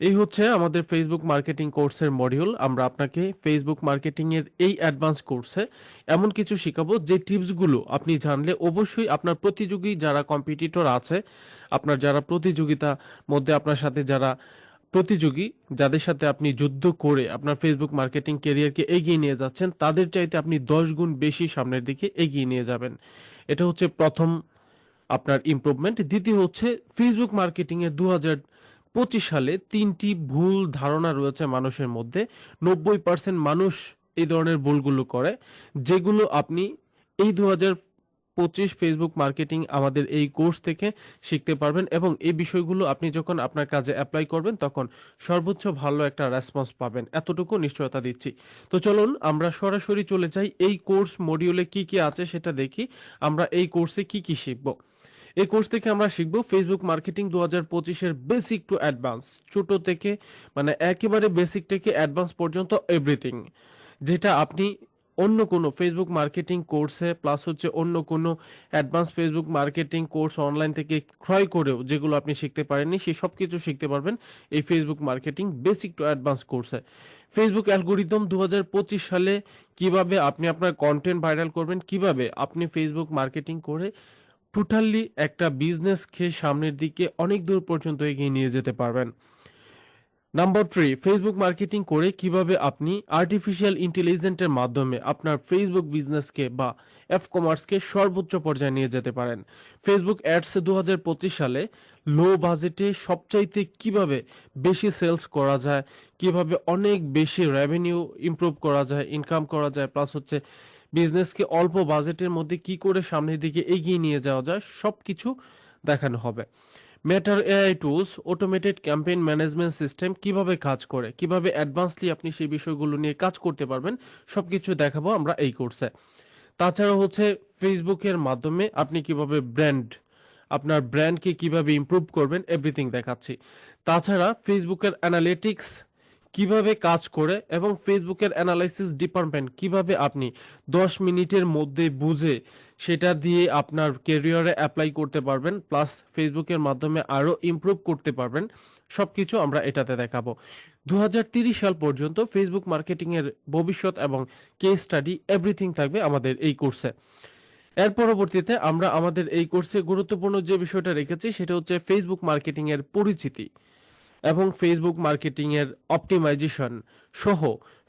এই হচ্ছে আমাদের ফেসবুক মার্কেটিং কোর্সের মডিউল আমরা আপনাকে ফেসবুক মার্কেটিং এর এই অ্যাডভান্স কোর্সে এমন কিছু শেখাবো, যে টিপসগুলো আপনি জানলে অবশ্যই আপনার প্রতিযোগী যারা কম্পিটিটর আছে, আপনার যারা প্রতিযোগিতা মধ্যে আপনার সাথে যারা প্রতিযোগী, যাদের সাথে আপনি যুদ্ধ করে আপনার ফেসবুক মার্কেটিং কেরিয়ারকে এগিয়ে নিয়ে যাচ্ছেন, তাদের চাইতে আপনি দশ গুণ বেশি সামনের দিকে এগিয়ে নিয়ে যাবেন। এটা হচ্ছে প্রথম আপনার ইমপ্রুভমেন্ট দ্বিতীয় হচ্ছে ফেসবুক মার্কেটিং এর দু হাজার পঁচিশ সালে তিনটি ভুল ধারণা রয়েছে মানুষের মধ্যে। নব্বই পার্সেন্ট মানুষ এই ধরনের ভুলগুলো করে, যেগুলো আপনি এই দু হাজার পঁচিশ ফেসবুক মার্কেটিং আমাদের এই কোর্স থেকে শিখতে পারবেন এবং এই বিষয়গুলো আপনি যখন আপনার কাজে অ্যাপ্লাই করবেন তখন সর্বোচ্চ ভালো একটা রেসপন্স পাবেন। এতটুকু নিশ্চয়তা দিচ্ছি। তো চলুন আমরা সরাসরি চলে যাই। এই কোর্স মডিউলে কি কি আছে সেটা দেখি। আমরা এই কোর্সে কি কি শিখব? এই কোর্স থেকে আমরা শিখব ফেসবুক মার্কেটিং দু হাজার পঁচিশের বেসিক টু অ্যাডভান্স ছোট থেকে মানে একেবারে বেসিক থেকে অ্যাডভান্স পর্যন্ত এভরিথিং যেটা আপনি অন্য কোনো ফেসবুক মার্কেটিং কোর্সে প্লাস হচ্ছে অন্য কোনো advance Facebook marketing course online থেকে ক্রয় করেও যেগুলো আপনি শিখতে পারেননি সেই সব কিছু শিখতে পারবেন এই Facebook marketing basic to advance কোর্সে ফেসবুক অ্যালগোরিদম দু হাজার পঁচিশ সালে কীভাবে আপনি আপনার কন্টেন্ট ভাইরাল করবেন, কীভাবে আপনি ফেসবুক মার্কেটিং করে টোটালি একটা বিজনেসকে সামনের দিকে অনেক দূর পর্যন্ত এগিয়ে নিয়ে যেতে পারবেন। নাম্বার থ্রি ফেসবুক মার্কেটিং করে কীভাবে আপনি আর্টিফিশিয়াল ইন্টেলিজেন্টের মাধ্যমে আপনার ফেসবুক বিজনেসকে বা এফ কমার্সকে সর্বোচ্চ পর্যায়ে নিয়ে যেতে পারেন। ফেসবুক অ্যাডস দু হাজার পঁচিশ সালে লো বাজেটে সবচাইতে কীভাবে বেশি সেলস করা যায়, কীভাবে অনেক বেশি রেভিনিউ ইমপ্রুভ করা যায় ইনকাম করা যায় প্লাস হচ্ছে বিজনেসকে অল্প বাজেটের মধ্যে কি করে সামনের দিকে এগিয়ে নিয়ে যাওয়া যায় সব কিছু দেখানো হবে। মেটার AI tools automated campaign management system কীভাবে কাজ করে, কীভাবে অ্যাডভান্সলি আপনি সেই বিষয়গুলো নিয়ে কাজ করতে পারবেন সব কিছু দেখাবো আমরা এই কোর্সে তাছাড়া হচ্ছে ফেসবুকের মাধ্যমে আপনি কীভাবে ব্র্যান্ড আপনার ব্র্যান্ডকে কীভাবে ইমপ্রুভ করবেন এভরিথিং দেখাচ্ছি। তাছাড়া ফেসবুকের অ্যানালিটিক্স কীভাবে কাজ করে এবং ফেসবুকের অ্যানালাইসিস ডিপার্টমেন্ট কীভাবে আপনি দশ মিনিটের মধ্যে বুঝে সেটা দিয়ে আপনার কেরিয়ারে অ্যাপ্লাই করতে পারবেন প্লাস ফেসবুকের মাধ্যমে আরও ইমপ্রুভ করতে পারবেন সব কিছু আমরা এটাতে দেখাবো। দু সাল পর্যন্ত ফেসবুক মার্কেটিংয়ের ভবিষ্যৎ এবং কেস স্টাডি এভরিথিং থাকবে আমাদের এই কোর্সে এর পরবর্তীতে আমরা আমাদের এই কোর্সে গুরুত্বপূর্ণ যে বিষয়টা রেখেছি, সেটা হচ্ছে ফেসবুক মার্কেটিং এর পরিচিতি। এবং ফেসবুক মার্কেটিং এর অপটিমাইজেশন সহ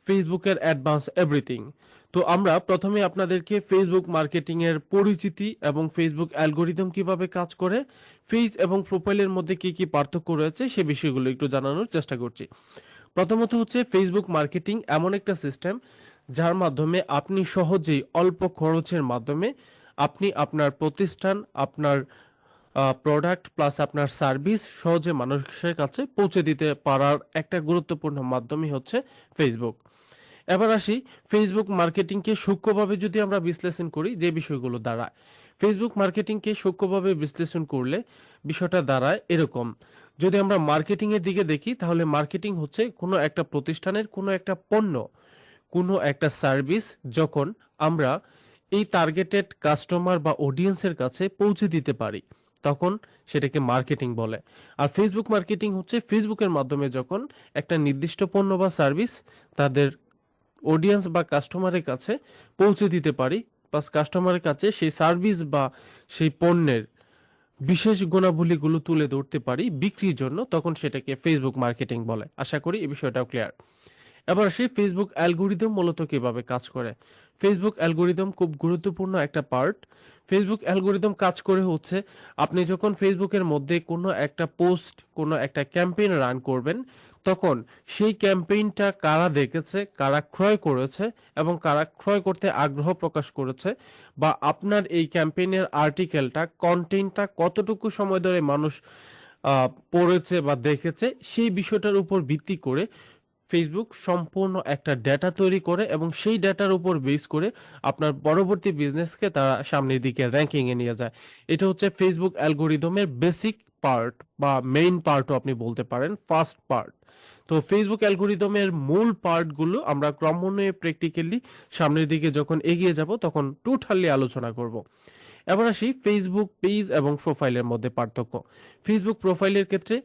ফেসবুকের অ্যাডভান্স এভরিথিং তো আমরা প্রথমে আপনাদেরকে ফেসবুক মার্কেটিং এর পরিচিতি এবং ফেসবুক অ্যালগোরিদম কীভাবে কাজ করে ফেজ এবং প্রোফাইলের মধ্যে কি কি পার্থক্য রয়েছে, সে বিষয়গুলো একটু জানানোর চেষ্টা করছি। প্রথমত হচ্ছে ফেসবুক মার্কেটিং এমন একটা সিস্টেম যার মাধ্যমে আপনি সহজেই অল্প খরচের মাধ্যমে আপনি আপনার প্রতিষ্ঠান, আপনার প্রোডাক্ট প্লাস আপনার সার্ভিস সহজে মানুষের কাছে পৌঁছে দিতে পারার একটা গুরুত্বপূর্ণ মাধ্যমই হচ্ছে ফেসবুক এবার আসি ফেসবুক মার্কেটিংকে সূক্ষ্মভাবে যদি আমরা বিশ্লেষণ করি যে বিষয়গুলো দাঁড়ায় ফেসবুক মার্কেটিংকে সূক্ষ্মভাবে বিশ্লেষণ করলে বিষয়টা দাঁড়ায় এরকম। যদি আমরা মার্কেটিং এর দিকে দেখি, তাহলে মার্কেটিং হচ্ছে কোনো একটা প্রতিষ্ঠানের কোনো একটা পণ্য, কোনো একটা সার্ভিস যখন আমরা এই টার্গেটেড কাস্টমার বা অডিয়েন্সের কাছে পৌঁছে দিতে পারি। তখন সেটাকে মার্কেটিং বলে। আর ফেসবুক মার্কেটিং হচ্ছে ফেসবুকের মাধ্যমে যখন একটা নির্দিষ্ট পণ্য বা সার্ভিস তাদের অডিয়েন্স বা কাস্টমারের কাছে পৌঁছে দিতে পারি প্লাস কাস্টমারের কাছে সেই সার্ভিস বা সেই পণ্যের বিশেষ গুণাবলীগুলো তুলে ধরতে পারি বিক্রির জন্য, তখন সেটাকে ফেসবুক মার্কেটিং বলে। আশা করি এই বিষয়টাও ক্লিয়ার এবার আসি ফেসবুক অ্যালগোরিদম মূলত কীভাবে কাজ করে। ফেসবুক অ্যালগোরিদম খুব গুরুত্বপূর্ণ একটা পার্ট ফেসবুক অ্যালগোরিদম কাজ করে হচ্ছে, আপনি যখন ফেসবুকের মধ্যে কোনো একটা পোস্ট কোনো একটা ক্যাম্পেইন রান করবেন, তখন সেই ক্যাম্পেইনটা কারা দেখেছে, কারা ক্রয় করেছে এবং কারা ক্রয় করতে আগ্রহ প্রকাশ করেছে বা আপনার এই ক্যাম্পেইনের আর্টিকেলটা কন্টেন্টটা কতটুকু সময় ধরে মানুষ পড়েছে বা দেখেছে, সেই বিষয়টার উপর ভিত্তি করে ফেসবুক সম্পূর্ণ একটা ডেটা তৈরি করে এবং সেই ডেটার উপর বেস করে আপনার পরবর্তী বিজনেসকে তারা সামনের দিকে র্যাঙ্কিং এ নিয়ে যায়। এটা হচ্ছে ফেসবুক অ্যালগোরিদমের বেসিক পার্ট বা মেইন পার্টও আপনি বলতে পারেন ফার্স্ট পার্ট তো ফেসবুক অ্যালগোরিদমের মূল পার্টগুলো আমরা ক্রমান্বয়ে প্র্যাকটিক্যালি সামনের দিকে যখন এগিয়ে যাব, তখন টোটালি আলোচনা করব। এবার আসি ফেসবুক পেজ এবং প্রোফাইলের মধ্যে পার্থক্য। ফেসবুক প্রোফাইলের ক্ষেত্রে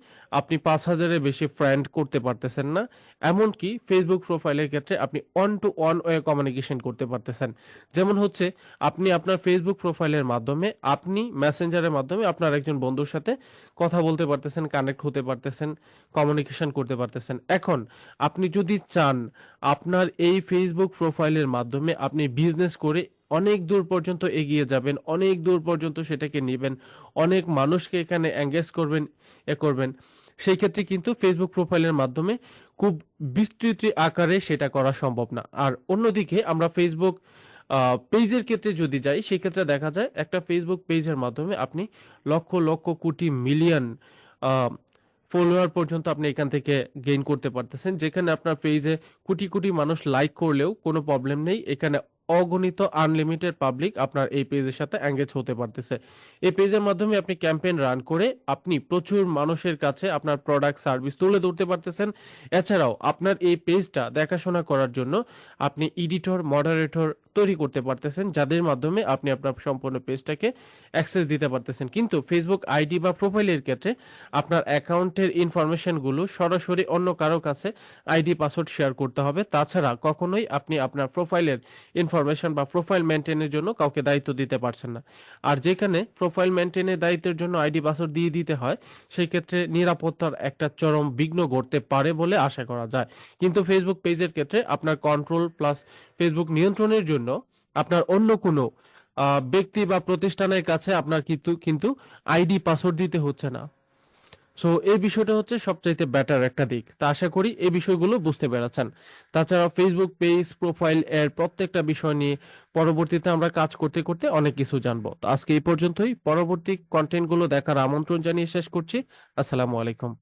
আপনি পাঁচ হাজারের বেশি ফ্রেন্ড করতে পারতেছেন না, এমনকি ফেসবুক প্রোফাইলের ক্ষেত্রে আপনি one to one way communication করতে পারতেছেন। যেমন হচ্ছে, আপনি আপনার ফেসবুক প্রোফাইলের মাধ্যমে, আপনি মেসেঞ্জারের মাধ্যমে আপনার একজন বন্ধুর সাথে কথা বলতে পারতেছেন কানেক্ট হতে পারতেছেন কমিউনিকেশন করতে পারতেছেন। এখন আপনি যদি চান, আপনার এই ফেসবুক প্রোফাইলের মাধ্যমে আপনি বিজনেস করে অনেক দূর পর্যন্ত এগিয়ে যাবেন, অনেক দূর পর্যন্ত সেটাকে নেবেন, অনেক মানুষকে এখানে এঙ্গেজ করবেন, এ করবেন। সেই ক্ষেত্রে কিন্তু ফেসবুক প্রোফাইলের মাধ্যমে খুব বিস্তৃত আকারে সেটা করা সম্ভব না। আর অন্যদিকে আমরা ফেসবুক পেজের ক্ষেত্রে যদি যাই সেক্ষেত্রে দেখা যায় একটা ফেসবুক পেজের মাধ্যমে আপনি লক্ষ লক্ষ কোটি মিলিয়ন ফলোয়ার পর্যন্ত আপনি এখান থেকে গেইন করতে পারতেছেন। যেখানে আপনার পেজে কোটি কোটি মানুষ লাইক করলেও কোনো প্রবলেম নেই। এখানে অগণিত আনলিমিটেড পাবলিক আপনার এই পেজের সাথে অ্যাঙ্গেজ হতে পারতেছে। এই পেজের মাধ্যমে আপনি ক্যাম্পেইন রান করে আপনি প্রচুর মানুষের কাছে আপনার প্রোডাক্ট সার্ভিস তুলে ধরতে পারতেছেন। এছাড়াও আপনার এই পেজটা দেখাশোনা করার জন্য আপনি এডিটর মডারেটর তৈরি করতে পারতেছেন, যাদের মাধ্যমে আপনি আপনার সম্পূর্ণ পেজটাকে অ্যাক্সেস দিতে পারতেছেন। কিন্তু ফেসবুক আইডি বা প্রোফাইলের ক্ষেত্রে আপনার অ্যাকাউন্টের ইনফরমেশনগুলো সরাসরি অন্য কারও কাছে আইডি পাসওয়ার্ড শেয়ার করতে হবে। তাছাড়া কখনোই আপনি আপনার প্রোফাইলের ইনফরমেশন বা প্রোফাইল মেনটেনের জন্য কাউকে দায়িত্ব দিতে পারছেন না। আর যেখানে প্রোফাইল মেনটেনের দায়িত্বের জন্য আইডি পাসওয়ার্ড দিয়ে দিতে হয় সেই ক্ষেত্রে নিরাপত্তার একটা চরম বিঘ্ন ঘটতে পারে বলে আশা করা যায়। কিন্তু ফেসবুক পেজের ক্ষেত্রে আপনার কন্ট্রোল প্লাস ফেসবুক নিয়ন্ত্রণের জন্য আপনার অন্য কোনো ব্যক্তি বা প্রতিষ্ঠানের কাছে আপনার কিন্তু কিন্তু আইডি, পাসওয়ার্ড দিতে হচ্ছে না। সো এই বিষয়টা হচ্ছে সবচাইতে বেটার একটা দিক। তা আশা করি এই বিষয়গুলো বুঝতে পেরেছেন। তাছাড়া ফেসবুক পেজ প্রোফাইল এর প্রত্যেকটা বিষয় নিয়ে পরবর্তীতে আমরা কাজ করতে করতে অনেক কিছু জানব। তো আজকে এই পর্যন্তই। পরবর্তী কন্টেন্টগুলো দেখার আমন্ত্রণ জানিয়ে শেষ করছি। আসসালামু আলাইকুম।